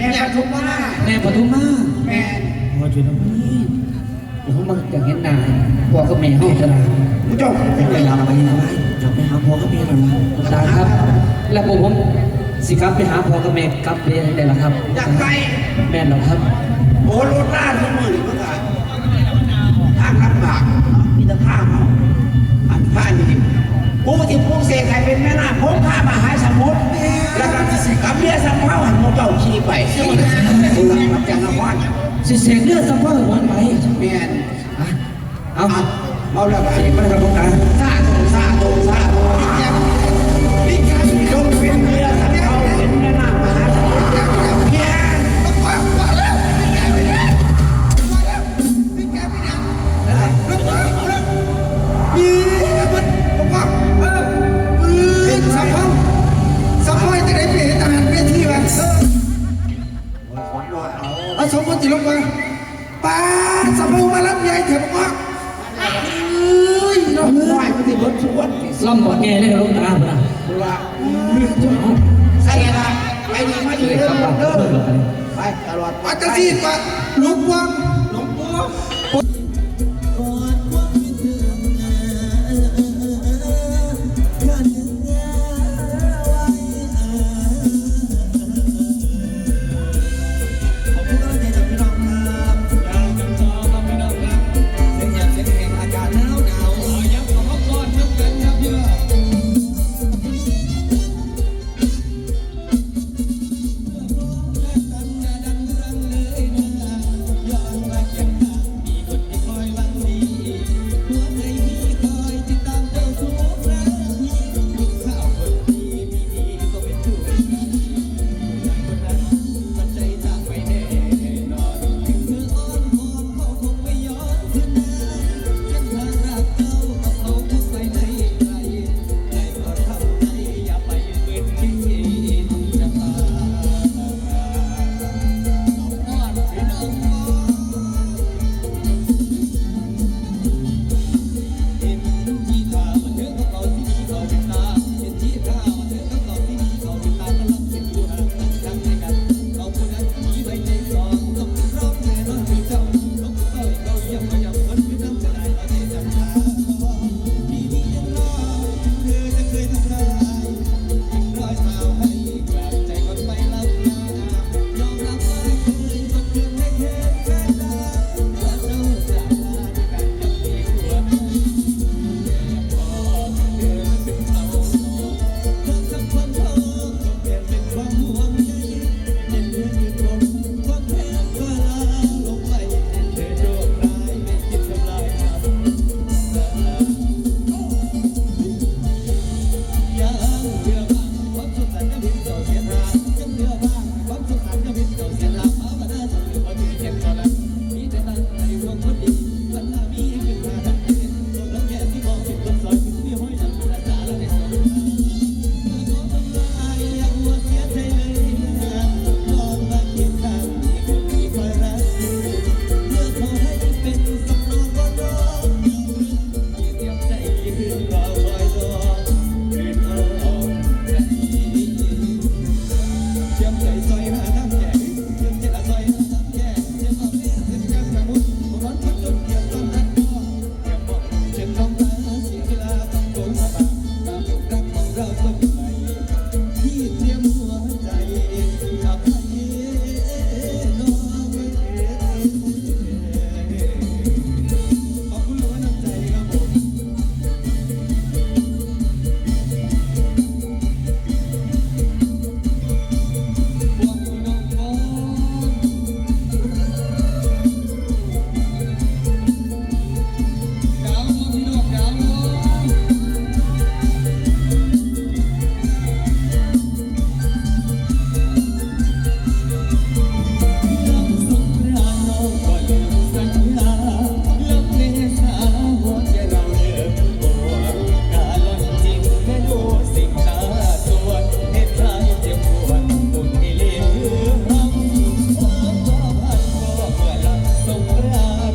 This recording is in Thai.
แม่ปทุมมาแม่ปทุมมาแม่พอจุดนี้เดี๋ยวเขามาอยากเห็นหน้าพ่อกับแม่ห้องตลาดผู้ชมเป็นเวลาไปนะอยากไปหาพ่อกับแม่หน่อยตาครับ แล้วผมผมสิครับไปหาพ่อกับแม่กลับไปได้แล้วครับอยากไปแม่นแล้วครับ โอ้รถ สิเสกเลือดสัมภาระวันไปแม่นอะเอาเอาเอาแล้วไปเสกมาแล้วครับหลวงตาซาโใส่ละไปดีมาดีเลยเด้ครับว่าอเพิ่นเด้อไปตลอดอาจจะซีดปะลุกวังหลวงปู่ love.